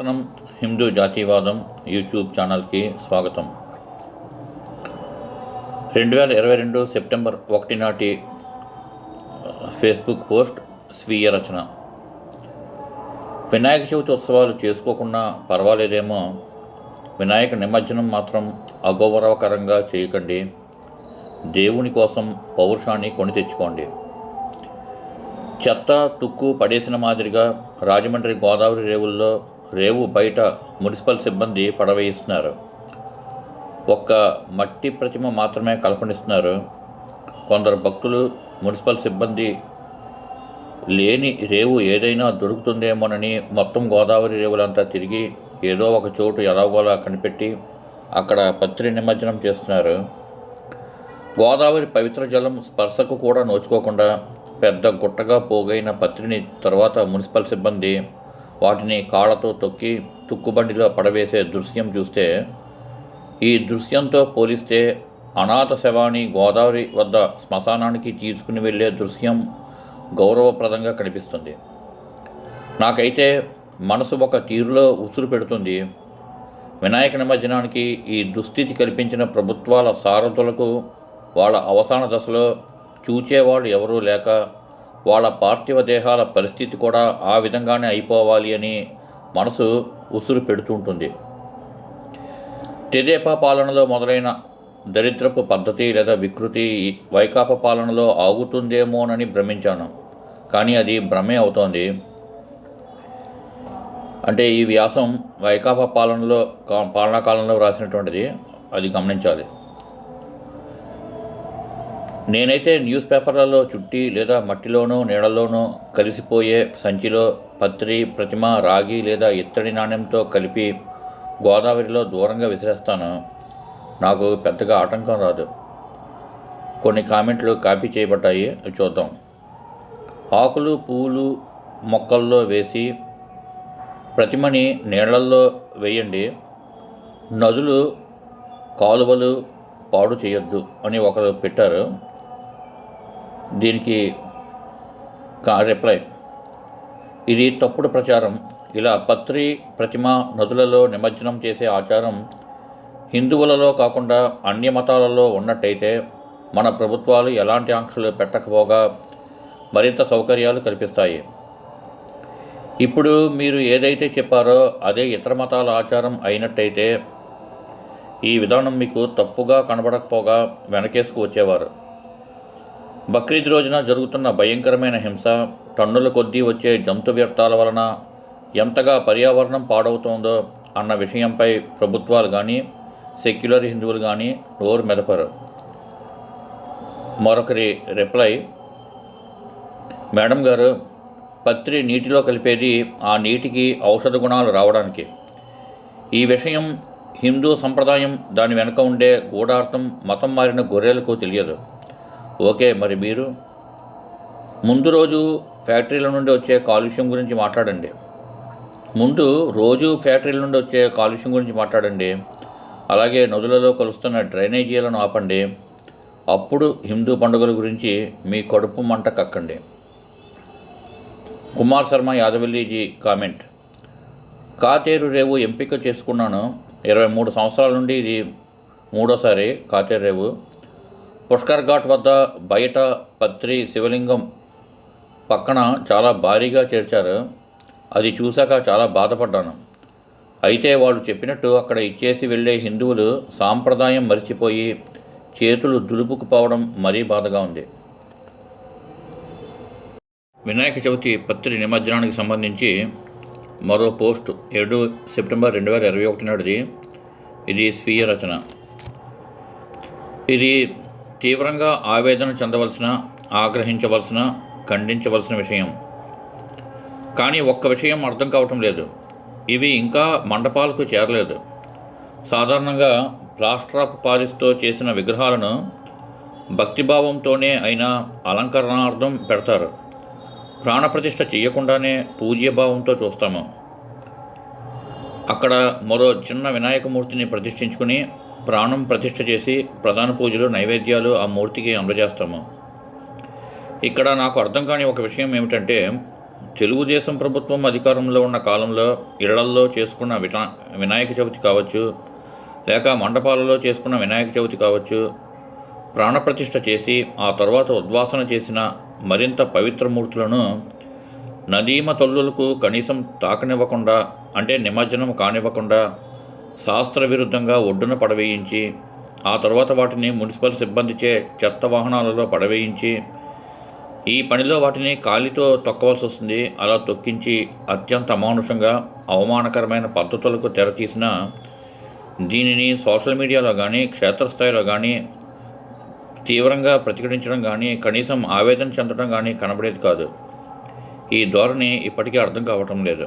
సనాతనం హిందూ జాతీయవాదం యూట్యూబ్ ఛానల్కి స్వాగతం. రెండు వేల ఇరవై రెండు సెప్టెంబర్ ఒకటి నాటి ఫేస్బుక్ పోస్ట్ స్వీయ రచన. వినాయక చవితి ఉత్సవాలు చేసుకోకుండా పర్వాలేదేమో వినాయక నిమజ్జనం మాత్రం అగౌరవకరంగా చేయకండి. దేవుని కోసం పౌరుషాన్ని కొని తెచ్చుకోండి. చెత్త తుక్కు పడేసిన మాదిరిగా రాజమండ్రి గోదావరి రేవుల్లో రేవు బయట మున్సిపల్ సిబ్బంది పడవేయిస్తున్నారు. ఒక్క మట్టి ప్రతిమ మాత్రమే కల్పనిస్తున్నారు. కొందరు భక్తులు మున్సిపల్ సిబ్బంది లేని రేవు ఏదైనా దొరుకుతుందేమోనని మొత్తం గోదావరి రేవులంతా తిరిగి ఏదో ఒక చోటు ఎలాగోలా కనిపెట్టి అక్కడ పత్రి నిమజ్జనం చేస్తున్నారు. గోదావరి పవిత్ర జలం స్పర్శకు కూడా నోచుకోకుండా పెద్ద గుట్టగా పోగైన పత్రిని తర్వాత మున్సిపల్ సిబ్బంది వాటిని కాళ్ళతో తొక్కి తుక్కుబండిలో పడవేసే దృశ్యం చూస్తే ఈ దృశ్యంతో పోలిస్తే అనాథ శవాన్ని గోదావరి వద్ద శ్మశానానికి తీసుకుని వెళ్ళే దృశ్యం గౌరవప్రదంగా కనిపిస్తుంది. నాకైతే మనసు ఒక తీరులో ఉసురు పెడుతుంది. వినాయక నిమజ్జనానికి ఈ దుస్థితి కల్పించిన ప్రభుత్వాల సారథులకు వాళ్ళ అవసాన దశలో చూచేవాళ్ళు ఎవరూ లేక వాళ్ళ పార్థివ దేహాల పరిస్థితి కూడా ఆ విధంగానే అయిపోవాలి అని మనసు ఉసురు పెడుతుంటుంది తెదేపా పాలనలో మొదలైన దరిద్రపు పద్ధతి లేదా వికృతి వైకాప పాలనలో ఆగుతుందేమోనని భ్రమించాను. కానీ అది భ్రమే అవుతోంది. అంటే ఈ వ్యాసం వైకాపా పాలనలో కా- పాలనా కాలంలో రాసినటువంటిది అది గమనించాలి. నేనైతే న్యూస్ పేపర్లలో చుట్టి లేదా మట్టిలోనో నీడలోనో కలిసిపోయే సంచిలో పత్రి ప్రతిమ రాగి లేదా ఇత్తడి నాణ్యంతో కలిపి గోదావరిలో దూరంగా విసిరేస్తాను. నాకు పెద్దగా ఆటంకం రాదు. కొన్ని కామెంట్లు కాపీ చేయబడ్డాయి. చూద్దాం. ఆకులు పువ్వులు మొక్కల్లో వేసి ప్రతిమని నీళ్ళల్లో వేయండి. నదులు కాలువలు పాడు చేయొద్దు అని ఒకరు పెట్టారు. దీనికి కా రిప్లై ఇది తప్పుడు ప్రచారం. ఇలా పత్రి ప్రతిమ నదులలో నిమజ్జనం చేసే ఆచారం హిందువులలో కాకుండా అన్య మతాలలో ఉన్నట్టయితే మన ప్రభుత్వాలు ఎలాంటి ఆంక్షలు పెట్టకపోగా మరింత సౌకర్యాలు కల్పిస్తాయి. ఇప్పుడు మీరు ఏదైతే చెప్పారో అదే ఇతర మతాల ఆచారం అయినట్టయితే ఈ విధానం మీకు తప్పుగా కనబడకపోగా వెనకేసుకు వచ్చేవారు. బక్రీద్ రోజున జరుగుతున్న భయంకరమైన హింస టన్నుల కొద్దీ వచ్చే జంతు వ్యర్థాల వలన ఎంతగా పర్యావరణం పాడవుతోందో అన్న విషయంపై ప్రభుత్వాలు కానీ సెక్యులర్ హిందువులు కానీ నోరు మెదపరు. మరొకరి రిప్లై మేడం గారు పత్రి నీటిలో కలిపేది ఆ నీటికి ఔషధ గుణాలు రావడానికి. ఈ విషయం హిందూ సంప్రదాయం దాని వెనుక ఉండే గూఢార్థం మతం మారిన గొర్రెలకు తెలియదు. ఓకే మరి మీరు? ముందు రోజు ఫ్యాక్టరీల నుండి వచ్చే కాలుష్యం గురించి మాట్లాడండి. ముందు రోజు ఫ్యాక్టరీల నుండి వచ్చే కాలుష్యం గురించి మాట్లాడండి. అలాగే నదులలో కలుస్తున్న డ్రైనేజీలను ఆపండి. అప్పుడు హిందూ పండుగల గురించి మీ కడుపు మంట కక్కండి. కుమార్ శర్మ యాదవల్లిజీ కామెంట్. కాతేరు రేవు ఎంపిక చేసుకున్నాను. ఇరవై మూడు సంవత్సరాల నుండి ఇది మూడోసారి కాతేరు రేవు. పుష్కర్ ఘాట్ వద్ద బయట పత్రి శివలింగం పక్కన చాలా భారీగా చేర్చారు. అది చూశాక చాలా బాధపడ్డాను. అయితే వాళ్ళు చెప్పినట్టు అక్కడ ఇచ్చేసి వెళ్ళే హిందువులు సాంప్రదాయం మరిచిపోయి చేతులు దులుపుకుపోవడం మరీ బాధగా ఉంది. వినాయక చవితి పత్రి నిమజ్జనానికి సంబంధించి మరో పోస్ట్ ఏడు సెప్టెంబర్ రెండు వేల ఇరవై ఒకటి నాటిది. ఇది స్వీయ రచన. ఇది తీవ్రంగా ఆవేదన చెందవలసిన ఆగ్రహించవలసిన ఖండించవలసిన విషయం. కానీ ఒక్క విషయం అర్థం కావటం లేదు. ఇవి ఇంకా మండపాలకు చేరలేదు. సాధారణంగా ప్లాస్టర్ ఆఫ్ పారిస్తో చేసిన విగ్రహాలను భక్తిభావంతోనే అయినా అలంకరణార్థం పెడతారు. ప్రాణప్రతిష్ఠ చేయకుండానే పూజ్యభావంతో చూస్తాము. అక్కడ మరో చిన్న వినాయకమూర్తిని ప్రతిష్ఠించుకుని ప్రాణం ప్రతిష్ఠ చేసి ప్రధాన పూజలు నైవేద్యాలు ఆ మూర్తికి అందజేస్తాము. ఇక్కడ నాకు అర్థం కాని ఒక విషయం ఏమిటంటే తెలుగుదేశం ప్రభుత్వం అధికారంలో ఉన్న కాలంలో ఇళ్ళల్లో చేసుకున్న వినా వినాయక చవితి కావచ్చు లేక మండపాలలో చేసుకున్న వినాయక చవితి కావచ్చు ప్రాణప్రతిష్ఠ చేసి ఆ తర్వాత ఉద్వాసన చేసిన మరింత పవిత్ర మూర్తులను నదీమ తల్లులకు కనీసం తాకనివ్వకుండా అంటే నిమజ్జనం కానివ్వకుండా శాస్త్ర విరుద్ధంగా ఒడ్డున పడవేయించి ఆ తర్వాత వాటిని మున్సిపల్ సిబ్బందిచే చెత్త వాహనాలలో పడవేయించి ఈ పనిలో వాటిని కాలితో తొక్కవలసి వస్తుంది. అలా తొక్కించి అత్యంత అమానుషంగా అవమానకరమైన పద్ధతులకు తెరతీసిన దీనిని సోషల్ మీడియాలో కానీ క్షేత్రస్థాయిలో కానీ తీవ్రంగా ప్రతిఘటించడం కానీ కనీసం ఆవేదన చెందడం కానీ కనబడేది కాదు. ఈ ధోరణి ఇప్పటికీ అర్థం కావటం లేదు.